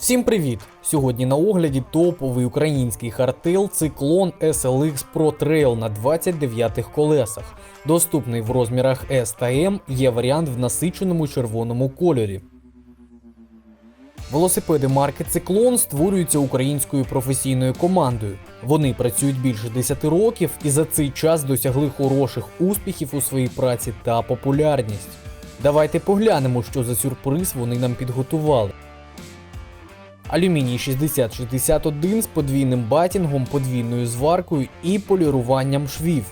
Всім привіт! Сьогодні на огляді топовий український хартел циклон SLX Pro Trail на 29 колесах. Доступний в розмірах S та M, є варіант в насиченому червоному кольорі. Велосипеди марки Циклон створюються українською професійною командою. Вони працюють більше 10 років і за цей час досягли хороших успіхів у своїй праці та популярність. Давайте поглянемо, що за сюрприз вони нам підготували. Алюміній 6061 з подвійним батінгом, подвійною зваркою і поліруванням швів.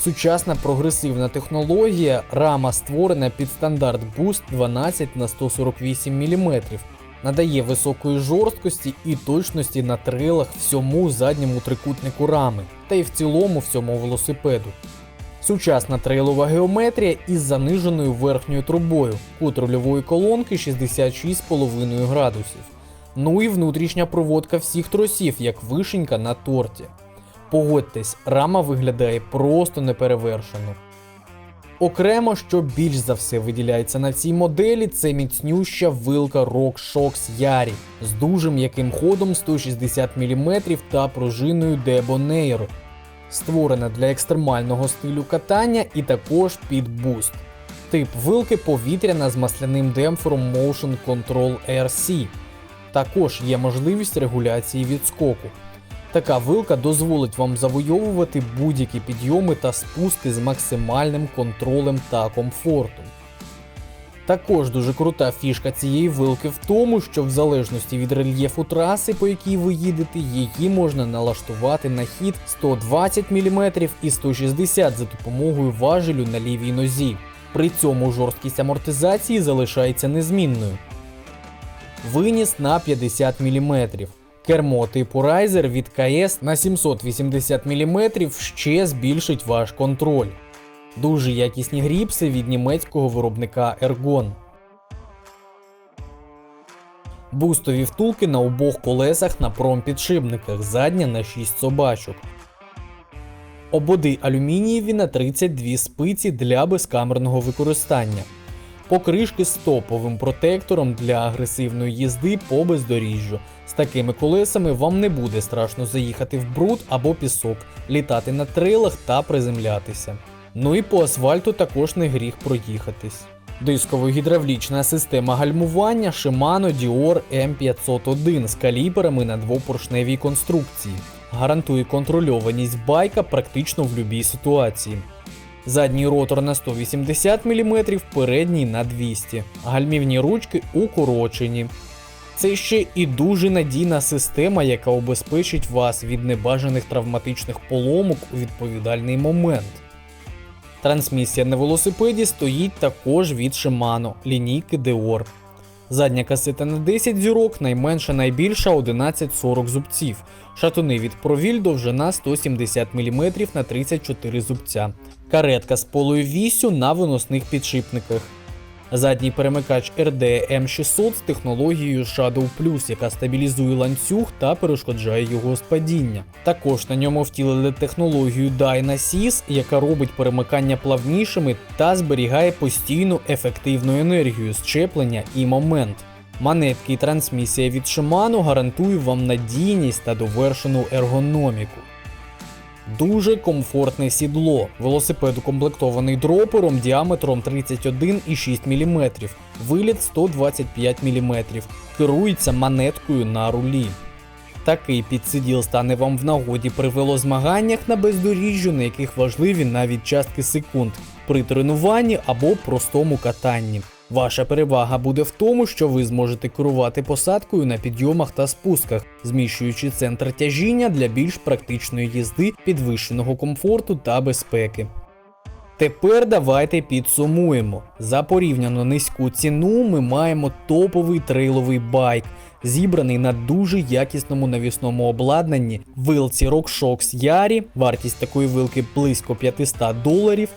Сучасна прогресивна технологія, рама створена під стандарт Boost 12 на 148 мм, надає високої жорсткості і точності на трилах всьому задньому трикутнику рами, та й в цілому всьому велосипеду. Сучасна трейлова геометрія із заниженою верхньою трубою, кут рульової колонки 66,5 градусів. Ну і внутрішня проводка всіх тросів, як вишенька на торті. Погодьтесь, рама виглядає просто неперевершено. Окремо, що більш за все виділяється на цій моделі, це міцнюща вилка RockShox Yari з дуже м'яким ходом 160 мм та пружиною Debonair, створена для екстремального стилю катання і також під буст. Тип вилки повітряна з масляним демпфером Motion Control RC. Також є можливість регуляції відскоку. Така вилка дозволить вам завойовувати будь-які підйоми та спуски з максимальним контролем та комфортом. Також дуже крута фішка цієї вилки в тому, що в залежності від рельєфу траси, по якій ви їдете, її можна налаштувати на хід 120 мм і 160 за допомогою важелю на лівій нозі. При цьому жорсткість амортизації залишається незмінною. Виніс на 50 мм. Кермо типу Riser від КС на 780 мм ще збільшить ваш контроль. Дуже якісні гріпси від німецького виробника Ergon. Бустові втулки на обох колесах на промпідшипниках, задня на 6 собачок. Ободи алюмінієві на 32 спиці для безкамерного використання. Покришки з топовим протектором для агресивної їзди по бездоріжжю. З такими колесами вам не буде страшно заїхати в бруд або пісок, літати на трейлах та приземлятися. Ну і по асфальту також не гріх проїхатись. Дисково-гідравлічна система гальмування Shimano Dior M501 з калібрами на двопоршневій конструкції. Гарантує контрольованість байка практично в будь-якій ситуації. Задній ротор на 180 мм, передній на 200 Гальмівні ручки укорочені. Це ще і дуже надійна система, яка обезпечить вас від небажаних травматичних поломок у відповідальний момент. Трансмісія на велосипеді стоїть також від Shimano лінійки Deor. Задня касета на 10 зірок, найменша найбільша 1140 зубців. Шатуни від Провіль довжина 170 мм на 34 зубця. Каретка з полою вісю на виносних підшипниках. Задній перемикач RD M600 з технологією Shadow Plus, яка стабілізує ланцюг та перешкоджає його спадіння. Також на ньому втілили технологію DynaSys, яка робить перемикання плавнішими та зберігає постійну ефективну енергію щеплення і момент. Манетки і трансмісія від Shimano гарантують вам надійність та довершену ергономіку. Дуже комфортне сідло. Велосипед укомплектований дропером діаметром 31,6 мм, виліт 125 мм, керується монеткою на рулі. Такий підсиділ стане вам в нагоді при велозмаганнях на бездоріжжю, на яких важливі навіть частки секунд, при тренуванні або простому катанні. Ваша перевага буде в тому, що ви зможете керувати посадкою на підйомах та спусках, зміщуючи центр тяжіння для більш практичної їзди, підвищеного комфорту та безпеки. Тепер давайте підсумуємо. За порівняно низьку ціну ми маємо топовий трейловий байк, зібраний на дуже якісному навісному обладнанні, вилці RockShox Yari, вартість такої вилки близько 500 доларів,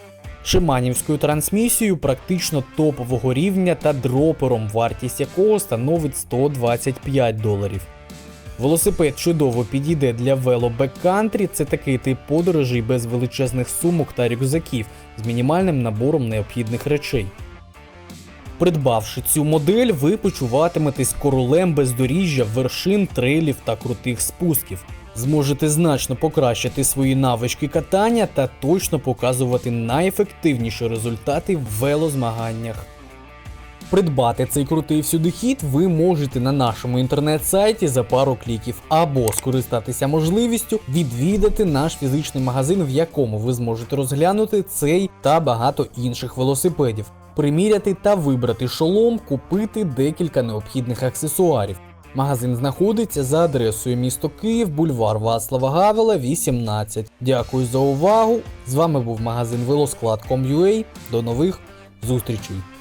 Шиманівською трансмісією практично топового рівня та дропером, вартість якого становить 125 доларів. Велосипед чудово підійде для вело беккантрі, це такий тип подорожей без величезних сумок та рюкзаків з мінімальним набором необхідних речей. Придбавши цю модель, ви почуватиметесь королем бездоріжжя, вершин, трейлів та крутих спусків. Зможете значно покращити свої навички катання та точно показувати найефективніші результати в велозмаганнях. Придбати цей крутий всюдихід ви можете на нашому інтернет-сайті за пару кліків, або скористатися можливістю відвідати наш фізичний магазин, в якому ви зможете розглянути цей та багато інших велосипедів, приміряти та вибрати шолом, купити декілька необхідних аксесуарів. Магазин знаходиться за адресою місто Київ, бульвар Вацлава Гавела, 18. Дякую за увагу. З вами був магазин велосклад.com.ua. До нових зустрічей!